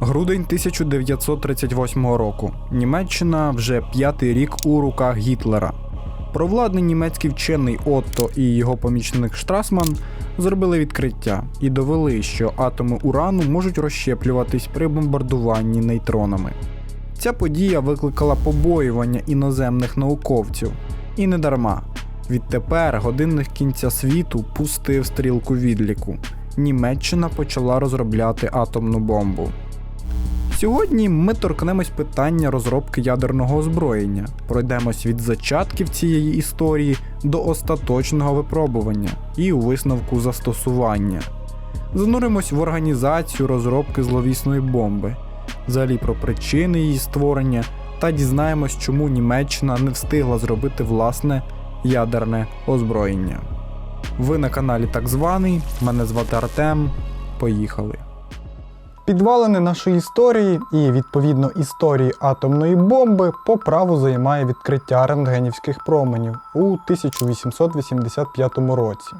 Грудень 1938 року. Німеччина вже п'ятий рік у руках Гітлера. Провладний німецький вчений Отто і його помічник Штрасман зробили відкриття і довели, що атоми урану можуть розщеплюватись при бомбардуванні нейтронами. Ця подія викликала побоювання іноземних науковців. І не дарма. Відтепер годинник кінця світу пустив стрілку відліку. Німеччина почала розробляти атомну бомбу. Сьогодні ми торкнемось питання розробки ядерного озброєння, пройдемось від зачатків цієї історії до остаточного випробування і у висновку застосування. Зануримось в організацію розробки зловісної бомби, взагалі про причини її створення та дізнаємось, чому Німеччина не встигла зробити власне ядерне озброєння. Ви на каналі Так званий, мене звати Артем. Поїхали. Підвалини нашої історії і, відповідно, історії атомної бомби по праву займає відкриття рентгенівських променів у 1885 році.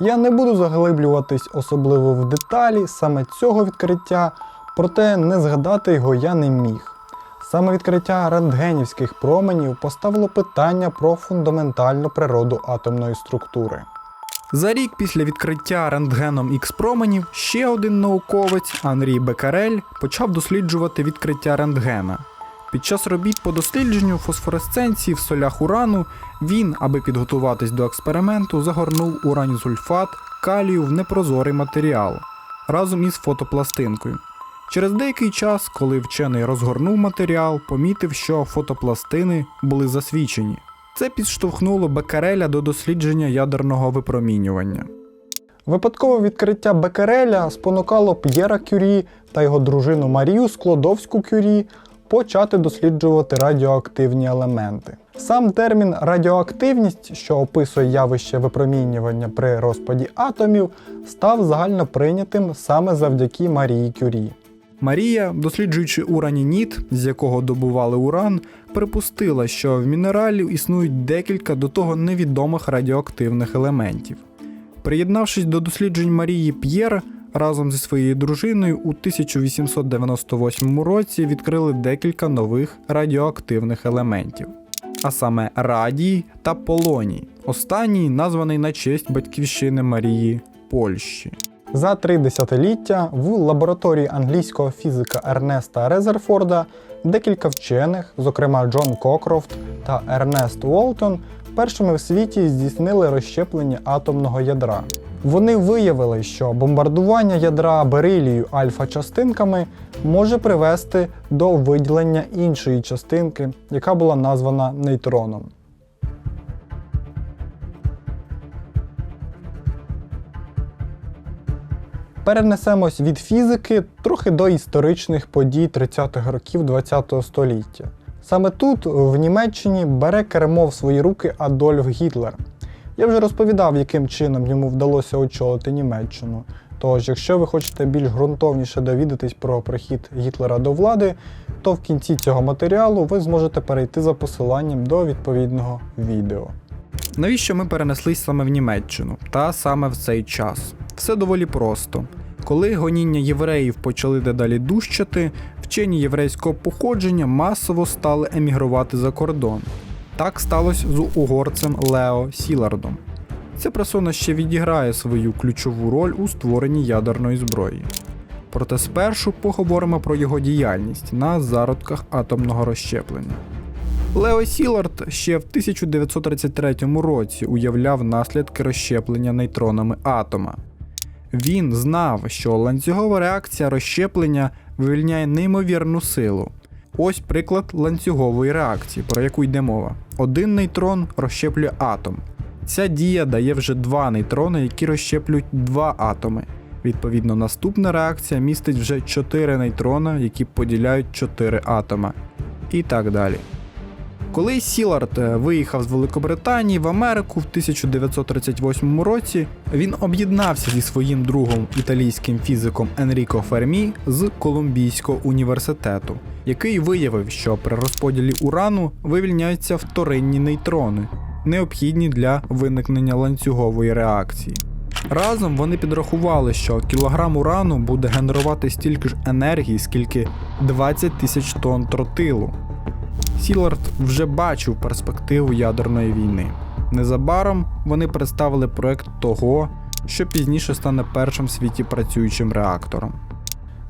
Я не буду заглиблюватись особливо в деталі саме цього відкриття, проте не згадати його я не міг. Саме відкриття рентгенівських променів поставило питання про фундаментальну природу атомної структури. За рік після відкриття рентгеном Х променів ще один науковець Анрій Бекарель почав досліджувати відкриття рентгена. Під час робіт по дослідженню фосфоресценції в солях урану він, аби підготуватись до експерименту, загорнув уранізульфат калію в непрозорий матеріал разом із фотопластинкою. Через деякий час, коли вчений розгорнув матеріал, помітив, що фотопластини були засвічені. Це підштовхнуло Бекареля до дослідження ядерного випромінювання. Випадкове відкриття Бекареля спонукало П'єра Кюрі та його дружину Марію Склодовську Кюрі почати досліджувати радіоактивні елементи. Сам термін радіоактивність, що описує явище випромінювання при розпаді атомів, став загально прийнятим саме завдяки Марії Кюрі. Марія, досліджуючи уранініт, з якого добували уран, припустила, що в мінералів існують декілька до того невідомих радіоактивних елементів. Приєднавшись до досліджень Марії П'єр, разом зі своєю дружиною у 1898 році відкрили декілька нових радіоактивних елементів, а саме радій та полоній, останній названий на честь батьківщини Марії Польщі. За три десятиліття в лабораторії англійського фізика Ернеста Резерфорда декілька вчених, зокрема Джон Кокрофт та Ернест Уолтон, першими в світі здійснили розщеплення атомного ядра. Вони виявили, що бомбардування ядра берилію альфа-частинками може привести до виділення іншої частинки, яка була названа нейтроном. Перенесемось від фізики трохи до історичних подій 30-х років ХХ століття. Саме тут, в Німеччині, бере кермо в свої руки Адольф Гітлер. Я вже розповідав, яким чином йому вдалося очолити Німеччину. Тож, якщо ви хочете більш ґрунтовніше довідатись про прихід Гітлера до влади, то в кінці цього матеріалу ви зможете перейти за посиланням до відповідного відео. Навіщо ми перенеслись саме в Німеччину та саме в цей час? Все доволі просто. Коли гоніння євреїв почали дедалі дужчати, вчені єврейського походження масово стали емігрувати за кордон. Так сталося з угорцем Лео Сілардом. Ця персона ще відіграє свою ключову роль у створенні ядерної зброї. Проте спершу поговоримо про його діяльність на зародках атомного розщеплення. Лео Сілард ще в 1933 році уявляв наслідки розщеплення нейтронами атома. Він знав, що ланцюгова реакція розщеплення вивільняє неймовірну силу. Ось приклад ланцюгової реакції, про яку йде мова. Один нейтрон розщеплює атом. Ця дія дає вже два нейтрони, які розщеплюють два атоми. Відповідно, наступна реакція містить вже 4 нейтрона, які поділяють 4 атома. І так далі. Коли Сілард е, виїхав з Великобританії в Америку в 1938 році, він об'єднався зі своїм другом італійським фізиком Енріко Фермі з Колумбійського університету, який виявив, що при розподілі урану вивільняються вторинні нейтрони, необхідні для виникнення ланцюгової реакції. Разом вони підрахували, що кілограм урану буде генерувати стільки ж енергії, скільки 20 тисяч тонн тротилу. Сілард вже бачив перспективу ядерної війни. Незабаром вони представили проект того, що пізніше стане першим в світі працюючим реактором.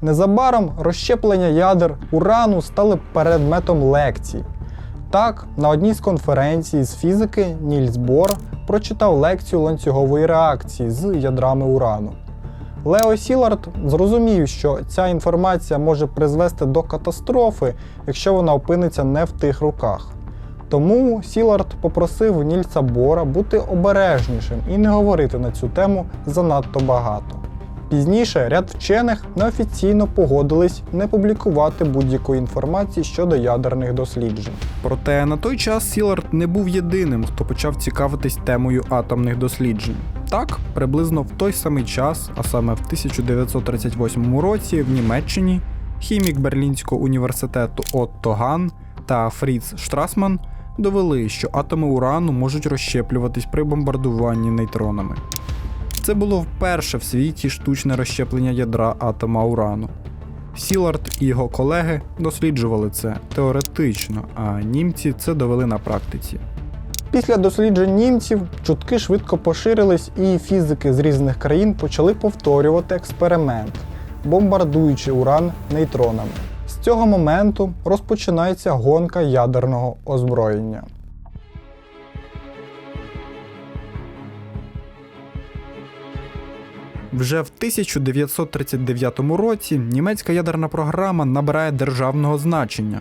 Незабаром розщеплення ядер урану стали предметом лекцій. Так, на одній з конференцій з фізики Нільс Бор прочитав лекцію ланцюгової реакції з ядрами урану. Лео Сілард зрозумів, що ця інформація може призвести до катастрофи, якщо вона опиниться не в тих руках. Тому Сілард попросив Нільса Бора бути обережнішим і не говорити на цю тему занадто багато. Пізніше ряд вчених неофіційно погодились не публікувати будь-якої інформації щодо ядерних досліджень. Проте на той час Сілард не був єдиним, хто почав цікавитись темою атомних досліджень. Так, приблизно в той самий час, а саме в 1938 році, в Німеччині хімік Берлінського університету Отто Ган та Фріц Штрасман довели, що атоми урану можуть розщеплюватись при бомбардуванні нейтронами. Це було вперше в світі штучне розщеплення ядра атома урану. Сілард і його колеги досліджували це теоретично, а німці це довели на практиці. Після досліджень німців чутки швидко поширились, і фізики з різних країн почали повторювати експеримент, бомбардуючи уран нейтронами. З цього моменту розпочинається гонка ядерного озброєння. Вже в 1939 році німецька ядерна програма набирає державного значення.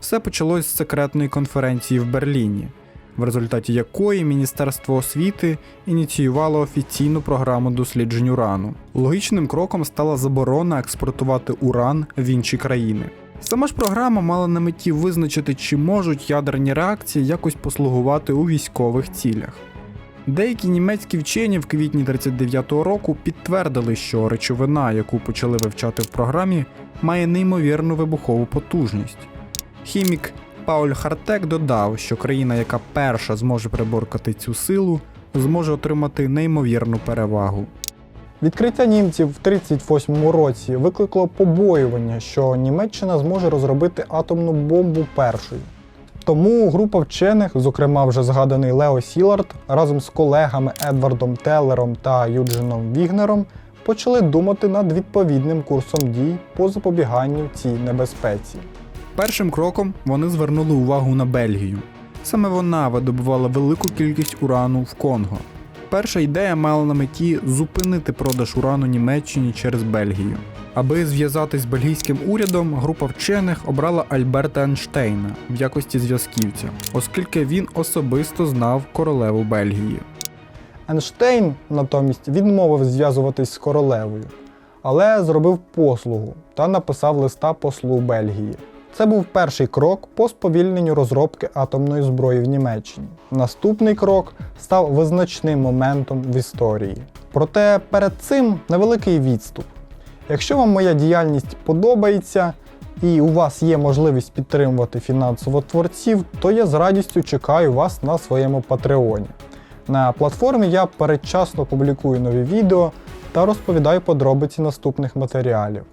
Все почалось з секретної конференції в Берліні, в результаті якої Міністерство освіти ініціювало офіційну програму досліджень урану. Логічним кроком стала заборона експортувати уран в інші країни. Сама ж програма мала на меті визначити, чи можуть ядерні реакції якось послугувати у військових цілях. Деякі німецькі вчені в квітні 39-го року підтвердили, що речовина, яку почали вивчати в програмі, має неймовірну вибухову потужність. Хімік Пауль Хартек додав, що країна, яка перша зможе приборкати цю силу, зможе отримати неймовірну перевагу. Відкриття німців в 1938 році викликало побоювання, що Німеччина зможе розробити атомну бомбу першою. Тому група вчених, зокрема вже згаданий Лео Сілард, разом з колегами Едвардом Теллером та Юджином Вігнером почали думати над відповідним курсом дій по запобіганню цій небезпеці. Першим кроком вони звернули увагу на Бельгію. Саме вона видобувала велику кількість урану в Конго. Перша ідея мала на меті зупинити продаж урану Німеччині через Бельгію. Аби зв'язатись з бельгійським урядом, група вчених обрала Альберта Ейнштейна в якості зв'язківця, оскільки він особисто знав королеву Бельгії. Ейнштейн натомість відмовив зв'язуватись з королевою, але зробив послугу та написав листа послу Бельгії. Це був перший крок по сповільненню розробки атомної зброї в Німеччині. Наступний крок став визначним моментом в історії. Проте перед цим невеликий відступ. Якщо вам моя діяльність подобається і у вас є можливість підтримувати фінансово творців, то я з радістю чекаю вас на своєму патреоні. На платформі я передчасно публікую нові відео та розповідаю подробиці наступних матеріалів.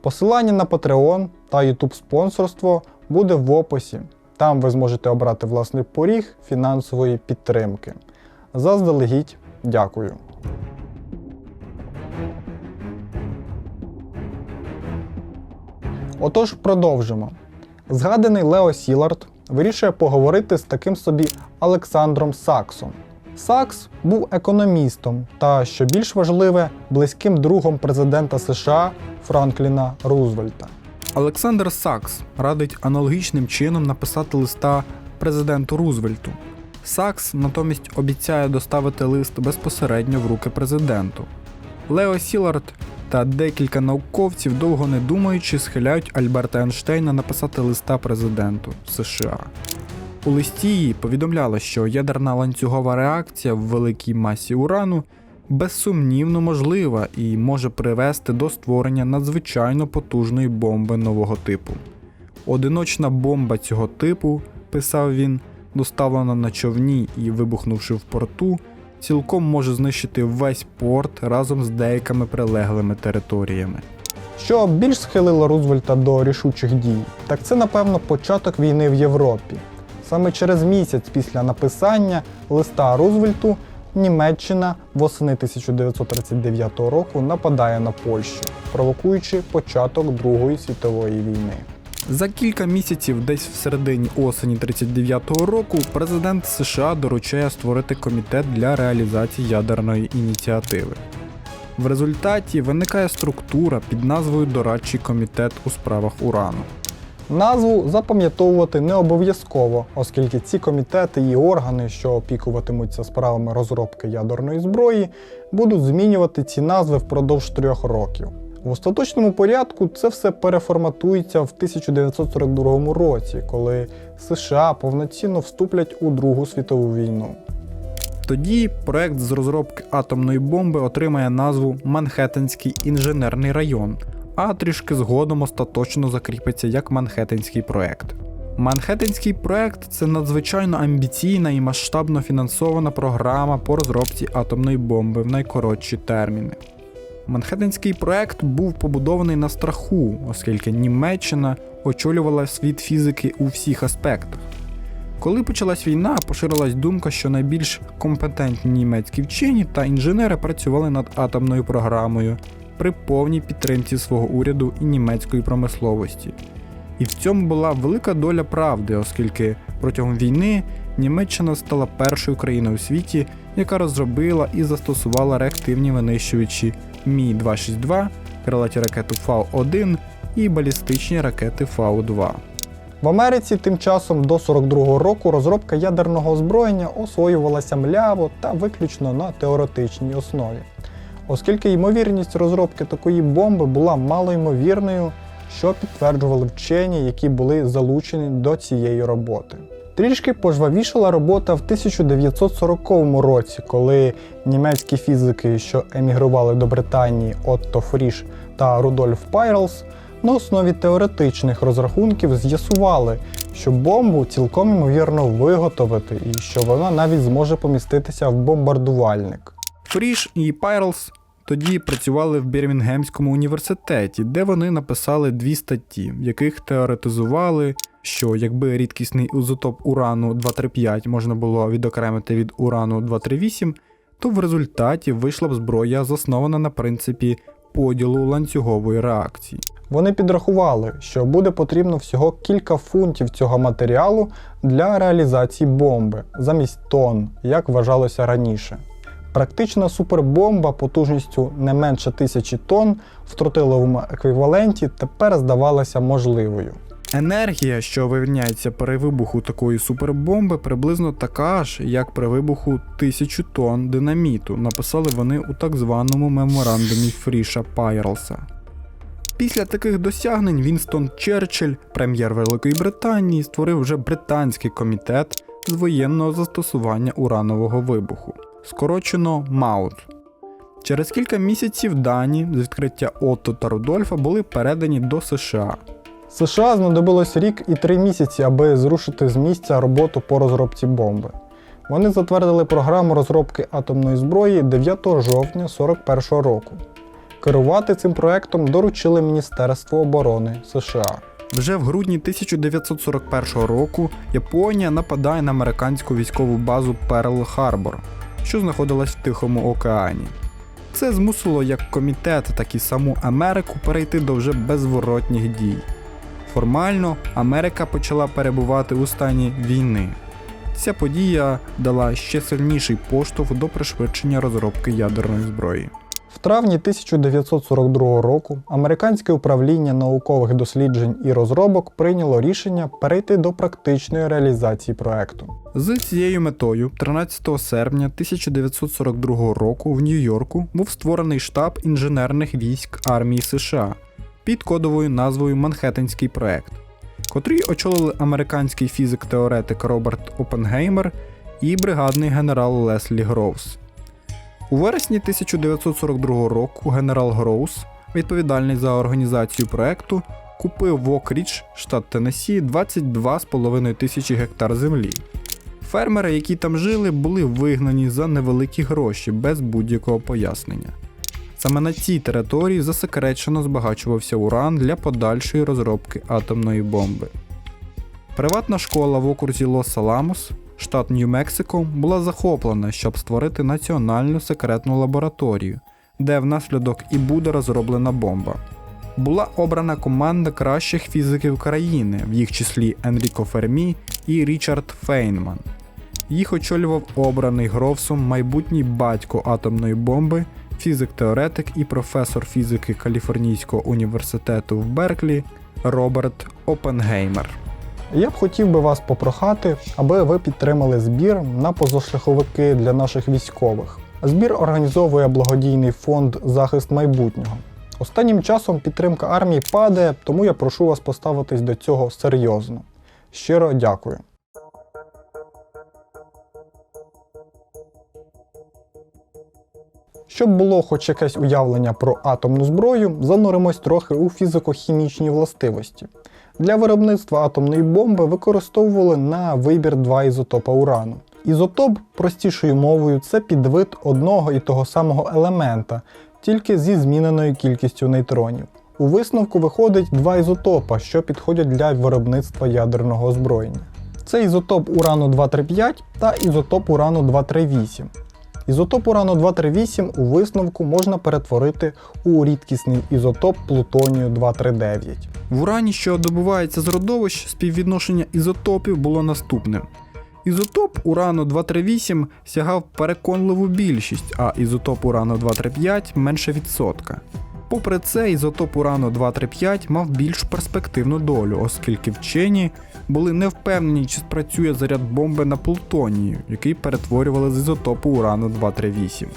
Посилання на Patreon та YouTube спонсорство буде в описі. Там ви зможете обрати власний поріг фінансової підтримки. Заздалегідь дякую. Отож, продовжимо. Згаданий Лео Сілард вирішує поговорити з таким собі Олександром Саксом. Сакс був економістом та, що більш важливе, близьким другом президента США Франкліна Рузвельта. Олександр Сакс радить аналогічним чином написати листа президенту Рузвельту. Сакс натомість обіцяє доставити лист безпосередньо в руки президенту. Лео Сілард та декілька науковців, довго не думаючи, схиляють Альберта Ейнштейна написати листа президенту США. У листі їй повідомляли, що ядерна ланцюгова реакція в великій масі урану безсумнівно можлива і може привести до створення надзвичайно потужної бомби нового типу. Одиночна бомба цього типу, писав він, доставлена на човні і вибухнувши в порту, цілком може знищити весь порт разом з деякими прилеглими територіями. Що більш схилило Рузвельта до рішучих дій, так це, напевно, початок війни в Європі. Саме через місяць після написання листа Рузвельту Німеччина восени 1939 року нападає на Польщу, провокуючи початок Другої світової війни. За кілька місяців, десь в середині осені 39-го року, президент США доручає створити комітет для реалізації ядерної ініціативи. В результаті виникає структура під назвою Дорадчий комітет у справах урану. Назву запам'ятовувати не обов'язково, оскільки ці комітети і органи, що опікуватимуться справами розробки ядерної зброї, будуть змінювати ці назви впродовж трьох років. В остаточному порядку це все переформатується в 1942 році, коли США повноцінно вступлять у Другу світову війну. Тоді проект з розробки атомної бомби отримає назву Манхеттенський інженерний район, а трішки згодом остаточно закріпиться як Манхеттенський проект. Манхеттенський проект це надзвичайно амбіційна і масштабно фінансована програма по розробці атомної бомби в найкоротші терміни. Манхеттенський проект був побудований на страху, оскільки Німеччина очолювала світ фізики у всіх аспектах. Коли почалась війна, поширилась думка, що найбільш компетентні німецькі вчені та інженери працювали над атомною програмою при повній підтримці свого уряду і німецької промисловості. І в цьому була велика доля правди, оскільки протягом війни Німеччина стала першою країною у світі, яка розробила і застосувала реактивні винищувачі Мі-262, крилаті ракети Фау-1 і балістичні ракети Фау-2. В Америці тим часом до 42-го року розробка ядерного озброєння освоювалася мляво та виключно на теоретичній основі, оскільки ймовірність розробки такої бомби була малоймовірною, що підтверджували вчені, які були залучені до цієї роботи. Трішки пожвавішала робота в 1940 році, коли німецькі фізики, що емігрували до Британії Отто Фріш та Рудольф Пайрлс, на основі теоретичних розрахунків з'ясували, що бомбу цілком ймовірно виготовити і що вона навіть зможе поміститися в бомбардувальник. Фріш і Пайрлс тоді працювали в Бірмінгемському університеті, де вони написали дві статті, в яких теоретизували, що якби рідкісний ізотоп урану 235 можна було відокремити від урану 238, то в результаті вийшла б зброя, заснована на принципі поділу ланцюгової реакції. Вони підрахували, що буде потрібно всього кілька фунтів цього матеріалу для реалізації бомби замість тонн, як вважалося раніше. Практична супербомба потужністю не менше тисячі тонн в тротиловому еквіваленті тепер здавалася можливою. Енергія, що вивільняється при вибуху такої супербомби, приблизно така ж, як при вибуху тисячу тонн динаміту, написали вони у так званому меморандумі Фріша Пайрлса. Після таких досягнень Вінстон Черчилль, прем'єр Великої Британії, створив вже британський комітет з воєнного застосування уранового вибуху, скорочено МАУТ. Через кілька місяців дані з відкриття Отто та Рудольфа були передані до США. США знадобилось рік і три місяці, аби зрушити з місця роботу по розробці бомби. Вони затвердили програму розробки атомної зброї 9 жовтня 1941 року. Керувати цим проектом доручили Міністерство оборони США. Вже в грудні 1941 року Японія нападає на американську військову базу Перл Харбор, що знаходилась в Тихому океані. Це змусило як комітет, так і саму Америку перейти до вже безворотніх дій. Формально Америка почала перебувати у стані війни. Ця подія дала ще сильніший поштовх до пришвидшення розробки ядерної зброї. В травні 1942 року американське управління наукових досліджень і розробок прийняло рішення перейти до практичної реалізації проекту. З цією метою, 13 серпня 1942 року в Нью-Йорку був створений штаб інженерних військ армії США під кодовою назвою Манхеттенський проект, котрий очолили американський фізик-теоретик Роберт Опенгеймер і бригадний генерал Леслі Гроувс. У вересні 1942 року генерал Гроус, відповідальний за організацію проекту, купив в Окріч, штат Теннессі, 22,5 тисячі гектар землі. Фермери, які там жили, були вигнані за невеликі гроші без будь-якого пояснення. Саме на цій території засекречено збагачувався уран для подальшої розробки атомної бомби. Приватна школа в окрузі Лос-Аламос, штат Нью-Мексико, була захоплена, щоб створити національну секретну лабораторію, де внаслідок і буде розроблена бомба. Була обрана команда кращих фізиків країни, в їх числі Енріко Фермі і Річард Фейнман. Їх очолював обраний Гровсом майбутній батько атомної бомби, фізик-теоретик і професор фізики Каліфорнійського університету в Берклі Роберт Опенгеймер. Я б хотів би вас попрохати, аби ви підтримали збір на позашляховики для наших військових. Збір організовує благодійний фонд Захист майбутнього. Останнім часом підтримка армії падає, тому я прошу вас поставитись до цього серйозно. Щиро дякую. Щоб було хоч якесь уявлення про атомну зброю, зануримось трохи у фізико-хімічні властивості. Для виробництва атомної бомби використовували на вибір два ізотопа урану. Ізотоп, простішою мовою, це підвид одного і того самого елемента, тільки зі зміненою кількістю нейтронів. У висновку виходить два ізотопа, що підходять для виробництва ядерного озброєння. Це ізотоп урану 235 та ізотоп урану 238. Ізотоп урану 238 у висновку можна перетворити у рідкісний ізотоп плутонію 239. В урані, що добувається з родовищ, співвідношення ізотопів було наступним. Ізотоп урану 238 сягав переконливу більшість, а ізотоп урану 235 менше відсотка. Попри це, ізотоп урану 235 мав більш перспективну долю, оскільки вчені були не впевнені, чи спрацює заряд бомби на плутонію, який перетворювали з ізотопу урану 238.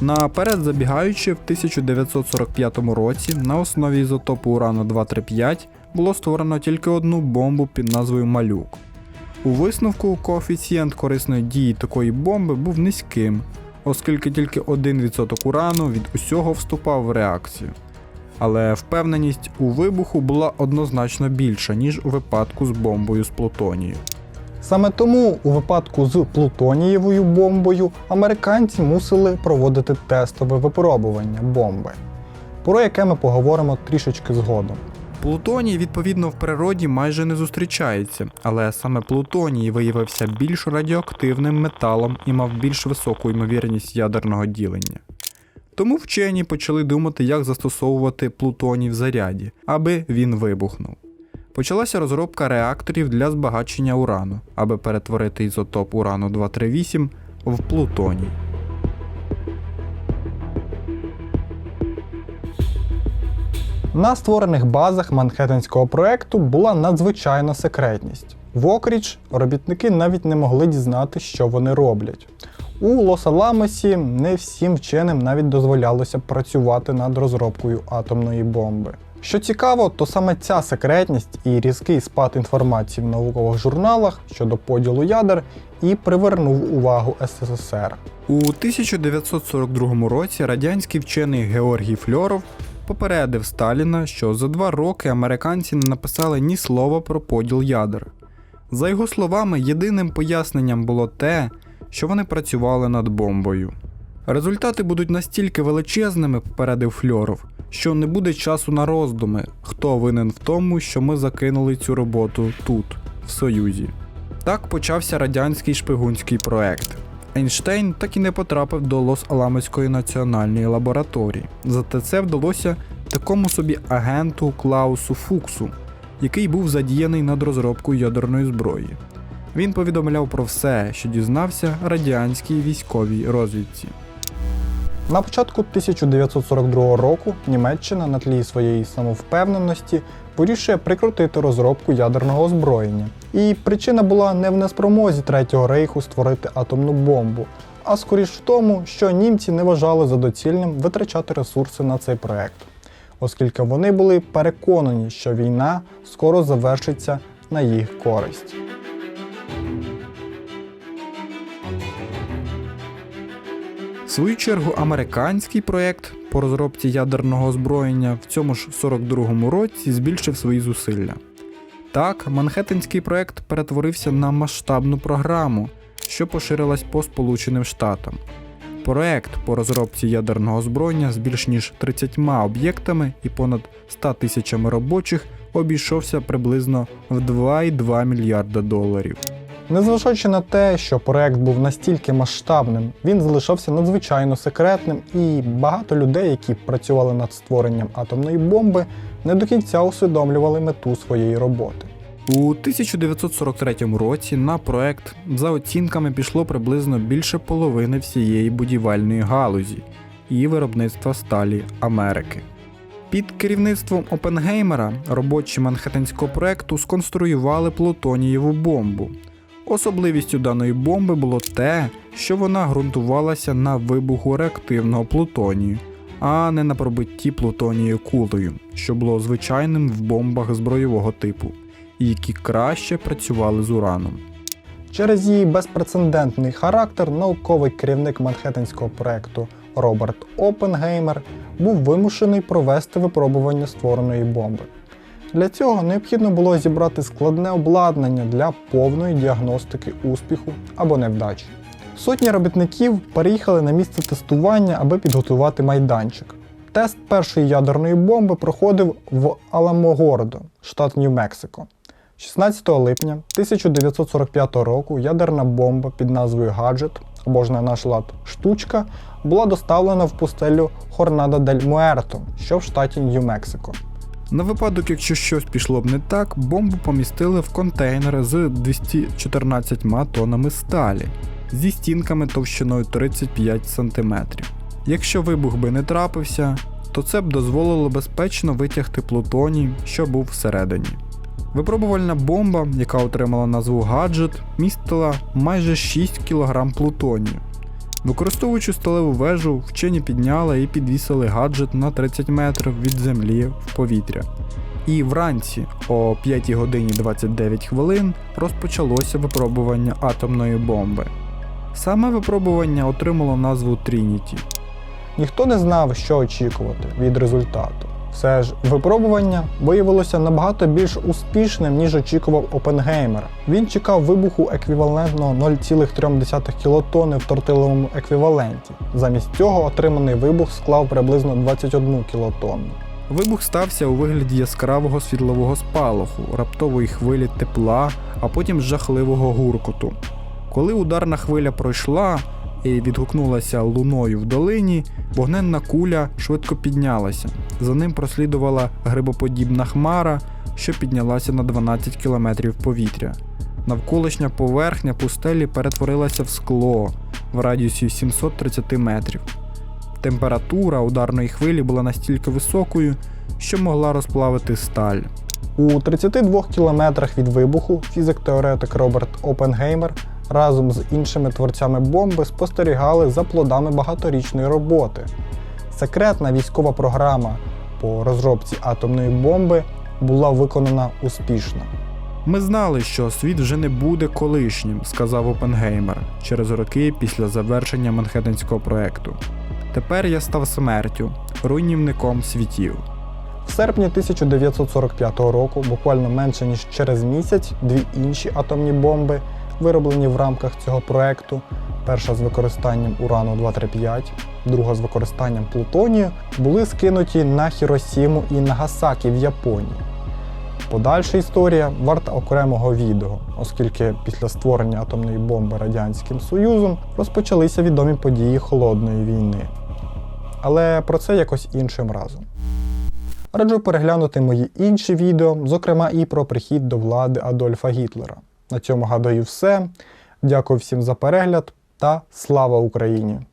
Наперед забігаючи, в 1945 році на основі ізотопу урану 235 було створено тільки одну бомбу під назвою Малюк. У висновку коефіцієнт корисної дії такої бомби був низьким, оскільки тільки 1% урану від усього вступав в реакцію. Але впевненість у вибуху була однозначно більша, ніж у випадку з бомбою з плутонію. Саме тому у випадку з плутонієвою бомбою американці мусили проводити тестове випробування бомби, про яке ми поговоримо трішечки згодом. Плутоній, відповідно, в природі майже не зустрічається, але саме плутоній виявився більш радіоактивним металом і мав більш високу ймовірність ядерного ділення. Тому вчені почали думати, як застосовувати плутоній в заряді, аби він вибухнув. Почалася розробка реакторів для збагачення урану, аби перетворити ізотоп урану 238 в плутоній. На створених базах Манхеттенського проекту була надзвичайна секретність. В Окріч робітники навіть не могли дізнати, що вони роблять. У Лос-Аламосі не всім вченим навіть дозволялося працювати над розробкою атомної бомби. Що цікаво, то саме ця секретність і різкий спад інформації в наукових журналах щодо поділу ядер і привернув увагу СССР. У 1942 році радянський вчений Георгій Фльоров попередив Сталіна, що за два роки американці не написали ні слова про поділ ядер. За його словами, єдиним поясненням було те, що вони працювали над бомбою. Результати будуть настільки величезними, попередив Фльоров, що не буде часу на роздуми, хто винен в тому, що ми закинули цю роботу тут, в Союзі. Так почався радянський шпигунський проект. Ейнштейн так і не потрапив до Лос-Аламоської національної лабораторії. Зате це вдалося такому собі агенту Клаусу Фуксу, який був задіяний над розробкою ядерної зброї. Він повідомляв про все, що дізнався радянській військовій розвідці. На початку 1942 року Німеччина на тлі своєї самовпевненості вирішує прикрутити розробку ядерного озброєння. І причина була не в неспромозі Третього рейху створити атомну бомбу, а скоріш в тому, що німці не вважали за доцільним витрачати ресурси на цей проект, оскільки вони були переконані, що війна скоро завершиться на їх користь. В свою чергу, американський проєкт по розробці ядерного озброєння в цьому ж 42-му році збільшив свої зусилля. Так, Манхеттенський проект перетворився на масштабну програму, що поширилась по Сполученим Штатам. Проект по розробці ядерного озброєння з більш ніж 30 об'єктами і понад 100 тисячами робочих обійшовся приблизно в 2,2 мільярда доларів. Незважаючи на те, що проект був настільки масштабним, він залишався надзвичайно секретним, і багато людей, які працювали над створенням атомної бомби, не до кінця усвідомлювали мету своєї роботи. У 1943 році на проект за оцінками пішло приблизно більше половини всієї будівельної галузі і виробництва сталі Америки. Під керівництвом Опенгеймера робочі Манхеттенського проекту сконструювали плутонієву бомбу. Особливістю даної бомби було те, що вона ґрунтувалася на вибуху реактивного плутонію, а не на пробитті плутонією кулею, що було звичайним в бомбах збройового типу які краще працювали з ураном. Через її безпрецедентний характер науковий керівник Манхеттенського проекту Роберт Опенгеймер був вимушений провести випробування створеної бомби. Для цього необхідно було зібрати складне обладнання для повної діагностики успіху або невдачі. Сотні робітників переїхали на місце тестування, аби підготувати майданчик. Тест першої ядерної бомби проходив в Аламогордо, штат Нью-Мексико. 16 липня 1945 року ядерна бомба під назвою Гаджет, або ж на наш лад штучка, була доставлена в пустелю Хорнадо дель Муерто, що в штаті Нью-Мексико. На випадок, якщо щось пішло б не так, бомбу помістили в контейнер з 214 тоннами сталі зі стінками товщиною 35 см. Якщо вибух би не трапився, то це б дозволило безпечно витягти плутоній, що був всередині. Випробувальна бомба, яка отримала назву гаджет, містила майже 6 кг плутонію. Використовуючи сталеву вежу, вчені підняли і підвісили гаджет на 30 метрів від землі в повітря. І вранці о 5 годині 29 хвилин розпочалося випробування атомної бомби. Саме випробування отримало назву Трініті. Ніхто не знав, що очікувати від результату. Все ж випробування виявилося набагато більш успішним, ніж очікував Опенгеймер. Він чекав вибуху еквівалентного 0,3 кілотони в тортиловому еквіваленті. Замість цього отриманий вибух склав приблизно 21 кілотонну. Вибух стався у вигляді яскравого світлового спалаху, раптової хвилі тепла, а потім жахливого гуркоту. Коли ударна хвиля пройшла і відгукнулася луною в долині, вогненна куля швидко піднялася. За ним прослідувала грибоподібна хмара, що піднялася на 12 км повітря. Навколишня поверхня пустелі перетворилася в скло в радіусі 730 метрів. Температура ударної хвилі була настільки високою, що могла розплавити сталь. У 32 кілометрах від вибуху фізик-теоретик Роберт Опенгеймер разом з іншими творцями бомби спостерігали за плодами багаторічної роботи. Секретна військова програма по розробці атомної бомби була виконана успішно. Ми знали, що світ вже не буде колишнім, сказав Опенгеймер через роки після завершення Манхеттенського проекту. Тепер я став смертю, руйнівником світів. В серпні 1945 року, буквально менше ніж через місяць, дві інші атомні бомби, вироблені в рамках цього проекту, перша з використанням урану 235, друга з використанням плутонію, були скинуті на Хіросіму і Нагасакі в Японії. Подальша історія варта окремого відео, оскільки після створення атомної бомби Радянським Союзом розпочалися відомі події Холодної війни. Але про це якось іншим разом. Раджу переглянути мої інші відео, зокрема і про прихід до влади Адольфа Гітлера. На цьому гадаю все. Дякую всім за перегляд та слава Україні!